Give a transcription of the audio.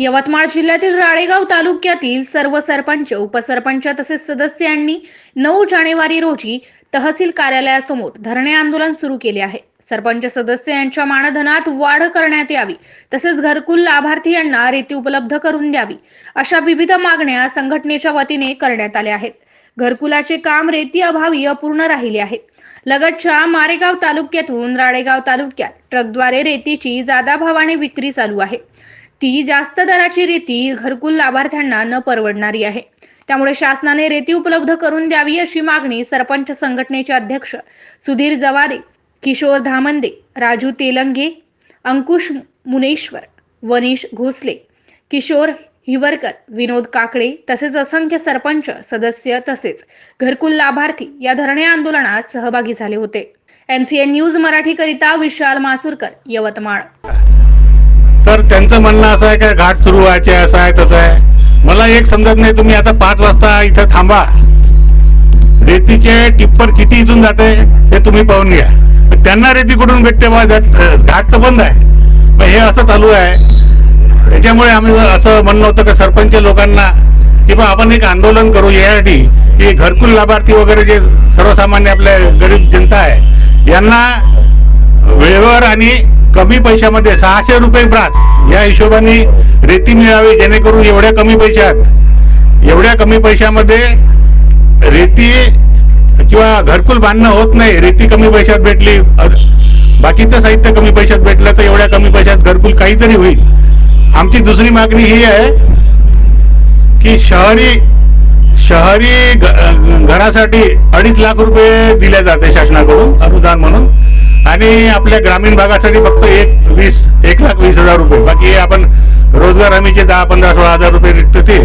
यवतमाळ जिल्ह्यातील राळेगाव तालुक्यातील सर्व सरपंच उपसरपंच तसेच सदस्यांनी नऊ जानेवारी रोजी तहसील कार्यालयासमोर धरणे आंदोलन सुरू केले आहे. सरपंच सदस्य यांच्या मानधनात वाढ करण्यात यावी तसेच घरकुल लाभार्थी यांना रेती उपलब्ध करून द्यावी अशा विविध मागण्या संघटनेच्या वतीने करण्यात आल्या आहेत. घरकुलाचे काम रेती अभावी अपूर्ण राहिले आहे. लगतच्या मारेगाव तालुक्यातून राळेगाव तालुक्यात ट्रकद्वारे रेतीची जादा भावाने विक्री चालू आहे. ती जास्त दराची रेती घरकुल लाभार्थ्यांना न परवडणारी आहे. त्यामुळे शासनाने रेती उपलब्ध करून द्यावी अशी मागणी सरपंच संघटनेचे अध्यक्ष सुधीर जवारे किशोर धामंदे राजू तेलंगे अंकुश मुनेश्वर वनीश घोसले किशोर हिवरकर विनोद काकडे तसेच असंख्य सरपंच सदस्य तसेच घरकुल लाभार्थी या धरणे आंदोलनात सहभागी झाले होते. एमसीएन न्यूज मराठीकरिता विशाल मासुरकर यवतमाळ. तर त्यांचं म्हणणं असं आहे का घाट सुरू व्हायचे असं आहे तसं आहे. मला एक समजत नाही तुम्ही आता पाच वाजता इथं थांबा. रेतीचे टिप्पर किती इथून जाते हे तुम्ही पाहून घ्या. त्यांना रेती कुठून भेटते बा? घाट तर बंद आहे. मग हे असं चालू आहे. त्याच्यामुळे आम्ही असं म्हणणं होतं का सरपंच लोकांना की बा आपण एक आंदोलन करू यासाठी की घरकुल लाभार्थी वगैरे जे सर्वसामान्य आपल्या गरीब जनता आहे यांना वेळेवर आणि कमी पैशामध्ये सहाशे रुपये ब्रास या हिशोबाने रेती मिळावी जेणेकरून एवढ्या कमी पैशात एवढ्या कमी पैशामध्ये रेती किंवा घरकुल बांधणं होत नाही. रेती कमी पैशात भेटली बाकीचं साहित्य कमी पैशात भेटलं तर एवढ्या कमी पैशात घरकुल काहीतरी होईल. आमची दुसरी मागणी ही आहे की शहरी शहरी घरासाठी अडीच लाख रुपये दिले जाते शासनाकडून अनुदान म्हणून. आणि आपल्या ग्रामीण भागासाठी फक्त एक वीस एक लाख वीस हजार रुपये. बाकी आपण रोजगार हमीचे दहा पंधरा सोळा हजार रुपये निघतं ते.